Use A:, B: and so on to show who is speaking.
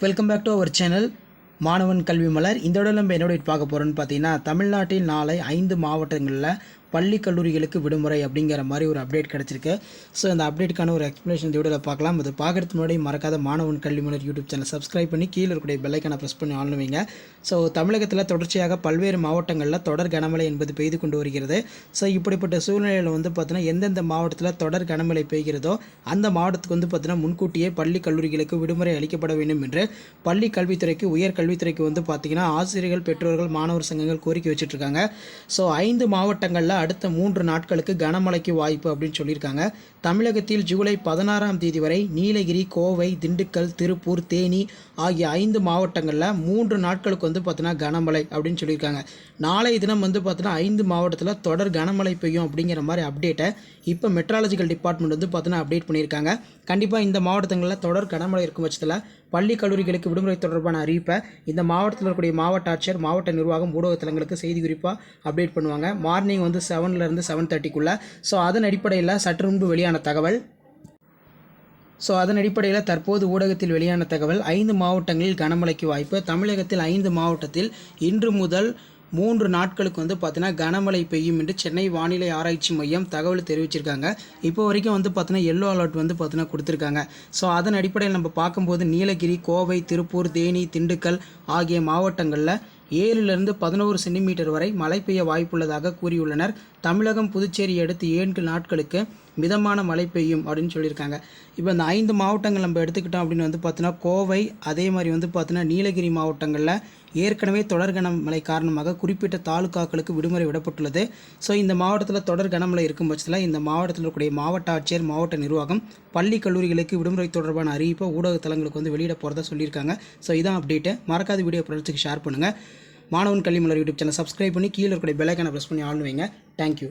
A: Welcome back to our channel மாணவன் கல்வி மலர் இந்த விட நம்ம என்னோட பார்க்க போகிறோன்னு பார்த்தீங்கன்னா தமிழ்நாட்டில் நாளை ஐந்து மாவட்டங்களில் பள்ளி கல்லூரிகளுக்கு விடுமுறை அப்படிங்கிற மாதிரி ஒரு அப்டேட் கிடச்சிருக்கு. ஸோ அந்த அப்டேட்டுக்கான ஒரு எக்ஸ்ப்ளனேஷன் வீடியோவில் பார்க்கலாம். அது பார்க்குறதுக்கு முன்னாடி மறக்காத மாணவன் கல்வி மலர் யூடியூப் சேனல் சப்ஸ்கிரைப் பண்ணி கீழே இருக்கக்கூடிய பெல்லைக்கான ப்ரெஸ் பண்ணி ஆளுவீங்க ஸோ தமிழகத்தில் தொடர்ச்சியாக பல்வேறு மாவட்டங்களில் தொடர் கனமழை என்பது பெய்து கொண்டு வருகிறது. ஸோ இப்படிப்பட்ட சூழ்நிலையில் வந்து பார்த்தீங்கன்னா எந்தெந்த மாவட்டத்தில் தொடர் கனமழை பெய்கிறதோ அந்த மாவட்டத்துக்கு வந்து பார்த்தீங்கன்னா முன்கூட்டியே பள்ளி கல்லூரிகளுக்கு விடுமுறை அளிக்கப்பட வேண்டும் என்று பள்ளி கல்வித்துறைக்கு உயர் கல்வித்துறைக்கு வந்து பார்த்தீங்கன்னா ஆசிரியர்கள் பெற்றோர்கள் மாணவர் சங்கங்கள் கோரிக்கை வச்சுட்ருக்காங்க ஸோ ஐந்து மாவட்டங்களில் அடுத்த மூன்று நாட்களுக்கு கனமழைக்கு வாய்ப்பு அப்படின்னு சொல்லியிருக்காங்க. தமிழகத்தில் ஜூலை பதினாறாம் தேதி வரை நீலகிரி கோவை திண்டுக்கல் திருப்பூர் தேனி ஆகிய ஐந்து மாவட்டங்களில் மூன்று நாட்களுக்கு வந்து பார்த்தீங்கன்னா கனமழை அப்படின்னு சொல்லியிருக்காங்க. நாளைய தினம் வந்து பார்த்தீங்கன்னா ஐந்து மாவட்டத்தில் தொடர் கனமழை பெய்யும் அப்படிங்கிற மாதிரி அப்டேட்டை இப்போ மெட்ராலஜிக்கல் டிபார்ட்மெண்ட் வந்து பார்த்தீங்கன்னா அப்டேட் பண்ணியிருக்காங்க. கண்டிப்பாக இந்த மாவட்டங்களில் தொடர் கனமழை இருக்கும் பட்சத்தில் பள்ளி கல்லூரிகளுக்கு விடுமுறை தொடர்பான அறிவிப்பை இந்த மாவட்டத்தில் இருக்கக்கூடிய மாவட்ட ஆட்சியர் மாவட்ட நிர்வாகம் ஊடகத்தலங்களுக்கு செய்தி குறிப்பாக அப்டேட் பண்ணுவாங்க. மார்னிங் வந்து செவன்லேருந்து செவன் தேர்ட்டிக்குள்ளே ஸோ அதன் அடிப்படையில் சற்று முன்பு வெளியான தகவல். ஸோ அதன் அடிப்படையில் தற்போது ஊடகத்தில் வெளியான தகவல் ஐந்து மாவட்டங்களில் கனமழைக்கு வாய்ப்பு. தமிழகத்தில் ஐந்து மாவட்டத்தில் இன்று முதல் மூன்று நாட்களுக்கு வந்து பார்த்தீங்கன்னா கனமழை பெய்யும் என்று சென்னை வானிலை ஆராய்ச்சி மையம் தகவல் தெரிவிச்சிருக்காங்க. இப்போ வரைக்கும் வந்து பார்த்தீங்கன்னா எல்லோ அலர்ட் வந்து பார்த்தீங்கன்னா கொடுத்துருக்காங்க. ஸோ அதன் அடிப்படையில் நம்ம பார்க்கும்போது நீலகிரி கோவை திருப்பூர் தேனி திண்டுக்கல் ஆகிய மாவட்டங்களில் ஏழிலிருந்து பதினோரு சென்டிமீட்டர் வரை மழை பெய்ய வாய்ப்புள்ளதாக கூறியுள்ளனர். தமிழகம் புதுச்சேரி அடுத்து ஏழு நாட்களுக்கு மிதமான மழை பெய்யும் அப்படின்னு சொல்லியிருக்காங்க. இப்போ இந்த ஐந்து மாவட்டங்கள் நம்ம எடுத்துக்கிட்டோம் அப்படின்னு வந்து பார்த்தீங்கன்னா கோவை அதே மாதிரி வந்து பார்த்தீங்கன்னா நீலகிரி மாவட்டங்களில் ஏற்கனவே தொடர் கனமழை காரணமாக குறிப்பிட்ட தாலுக்காக்களுக்கு விடுமுறை விடப்பட்டுள்ளது. ஸோ இந்த மாவட்டத்தில் தொடர் கனமழை இருக்கும் பட்சத்தில் இந்த மாவட்டத்தில் இருக்கக்கூடிய மாவட்ட ஆட்சியர் மாவட்ட நிர்வாகம் பள்ளி கல்லூரிகளுக்கு விடுமுறை தொடர்பான அறிவிப்பை ஊடக தளங்களுக்கு வந்து வெளியிட போகிறதா சொல்லியிருக்காங்க. ஸோ இதான் அப்டேட்டு மறக்காத வீடியோ ப்ராடக்ட்டுக்கு ஷேர் பண்ணுங்கள் மாணவன் கல்வி மலர் யூடியூப் சேனல் சப்ஸ்கிரைப் பண்ணி கீழே இருக்கக்கூடிய பெலைக்கான ப்ரெஸ் பண்ணி ஆளுவீங்க தேங்க்யூ